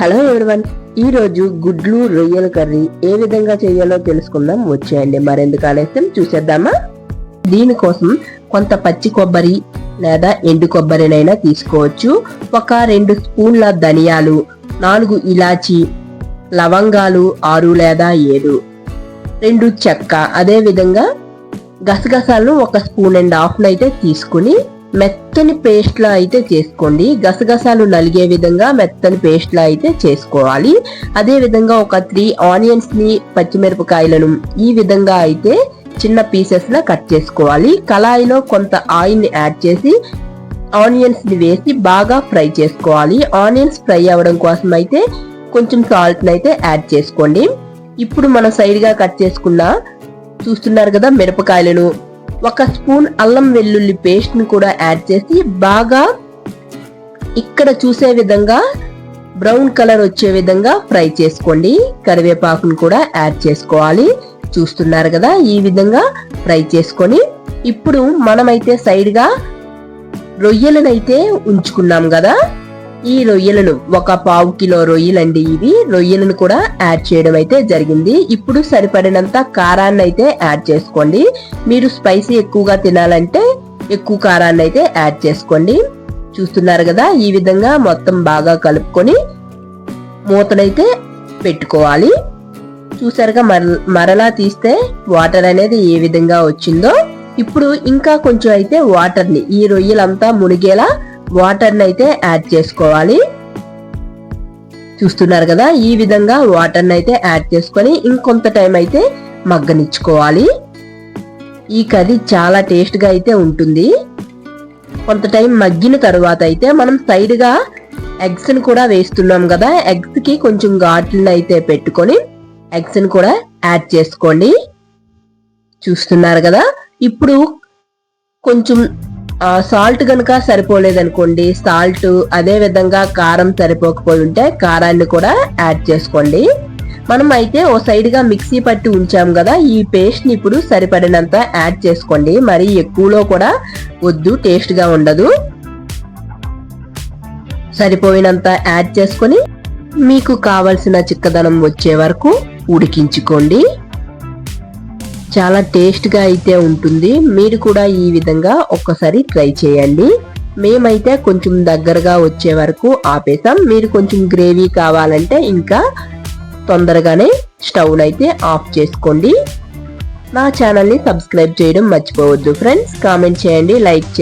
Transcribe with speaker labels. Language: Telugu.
Speaker 1: హలో ఎవరివన్ ఈ రోజు గుడ్లు రొయ్యల కర్రీ ఏ విధంగా చేయాలో తెలుసుకుందాం. వచ్చేయండి మరెందుకు ఆలస్యం? చూసేద్దామా? దీనికోసం కొంత పచ్చి కొబ్బరి లేదా ఎండు కొబ్బరినైనా తీసుకోవచ్చు. ఒక రెండు స్పూన్ల ధనియాలు నాలుగు ఇలాచి లవంగాలు ఆరు లేదా ఏడు. రెండు చెక్క అదేవిధంగా గసగసాలను ఒక స్పూన్ అండ్ హాఫ్ అయితే తీసుకుని మెత్తని పేస్ట్లా అయితే చేసుకోండి. గసగసాలు నలిగే విధంగా మెత్తని పేస్ట్లా అయితే చేసుకోవాలి. అదే విధంగా ఒక త్రీ ఆనియన్స్ని పచ్చిమిరపకాయలను ఈ విధంగా అయితే చిన్న పీసెస్ లా కట్ చేసుకోవాలి. కళాయిలో కొంత ఆయిల్ని యాడ్ చేసి ఆనియన్స్ని వేసి బాగా ఫ్రై చేసుకోవాలి. ఆనియన్స్ ఫ్రై అవ్వడం కోసం అయితే కొంచెం సాల్ట్ అయితే యాడ్ చేసుకోండి. ఇప్పుడు మనం సైడ్గా కట్ చేసుకున్న చూస్తున్నారు కదా మిరపకాయలను. ఒక స్పూన్ అల్లం వెల్లుల్లి పేస్ట్ని కూడా యాడ్ చేసి బాగా ఇక్కడ చూసే విధంగా బ్రౌన్ కలర్ వచ్చే విధంగా ఫ్రై చేసుకోండి. కరివేపాకును కూడా యాడ్ చేసుకోవాలి. చూస్తున్నారు కదా ఈ విధంగా ఫ్రై చేసుకొని ఇప్పుడు మనమైతే సైడ్గా రొయ్యలనైతే ఉంచుకున్నాం కదా. ఈ రొయ్యలను ఒక పావు కిలో రొయ్యలండి ఇవి. రొయ్యలను కూడా యాడ్ చేయడం అయితే జరిగింది. ఇప్పుడు సరిపడినంత కారాన్ని అయితే యాడ్ చేసుకోండి. మీరు స్పైసీ ఎక్కువగా తినాలంటే ఎక్కువ కారాన్ని అయితే యాడ్ చేసుకోండి. చూస్తున్నారు కదా ఈ విధంగా మొత్తం బాగా కలుపుకొని మూతనైతే పెట్టుకోవాలి. చూసారుగా మర మరలా తీస్తే వాటర్ అనేది ఏ విధంగా వచ్చిందో. ఇప్పుడు ఇంకా కొంచెం అయితే వాటర్ని ఈ రొయ్యలంతా మునిగేలా వాటర్ని అయితే యాడ్ చేసుకోవాలి. చూస్తున్నారు కదా ఈ విధంగా వాటర్ని అయితే యాడ్ చేసుకొని ఇంకొంత టైం అయితే మగ్గనిచ్చుకోవాలి. ఈ కర్రీ చాలా టేస్ట్గా అయితే ఉంటుంది. కొంత టైం మగ్గిన తర్వాత అయితే మనం సైడ్గా ఎగ్స్ని కూడా వేస్తున్నాం కదా ఎగ్స్కి కొంచెం ఘాట్లను అయితే పెట్టుకొని ఎగ్స్ని కూడా యాడ్ చేసుకోండి. చూస్తున్నారు కదా ఇప్పుడు కొంచెం సాల్ట్ కనుక సరిపోలేదనుకోండి సాల్ట్ అదే విధంగా కారం సరిపోకపోయి ఉంటే కారాన్ని కూడా యాడ్ చేసుకోండి. మనం అయితే ఓ సైడ్గా మిక్సీ పట్టి ఉంచాం కదా ఈ పేస్ట్ని ఇప్పుడు సరిపడినంత యాడ్ చేసుకోండి. మరి ఎక్కువలో కూడా వద్దు టేస్ట్గా ఉండదు. సరిపోయినంత యాడ్ చేసుకొని మీకు కావలసిన చిక్కదనం వచ్చే వరకు ఉడికించుకోండి. చాలా టేస్ట్గా అయితే ఉంటుంది. మీరు కూడా ఈ విధంగా ఒక్కసారి ట్రై చేయండి. మేమైతే కొంచెం దగ్గరగా వచ్చే వరకు ఆపేసాం. మీరు కొంచెం గ్రేవీ కావాలంటే ఇంకా తొందరగానే స్టవ్ అయితే ఆఫ్ చేసుకోండి. నా ఛానల్ని సబ్స్క్రైబ్ చేయడం మర్చిపోవద్దు ఫ్రెండ్స్. కామెంట్ చేయండి లైక్ చేయండి.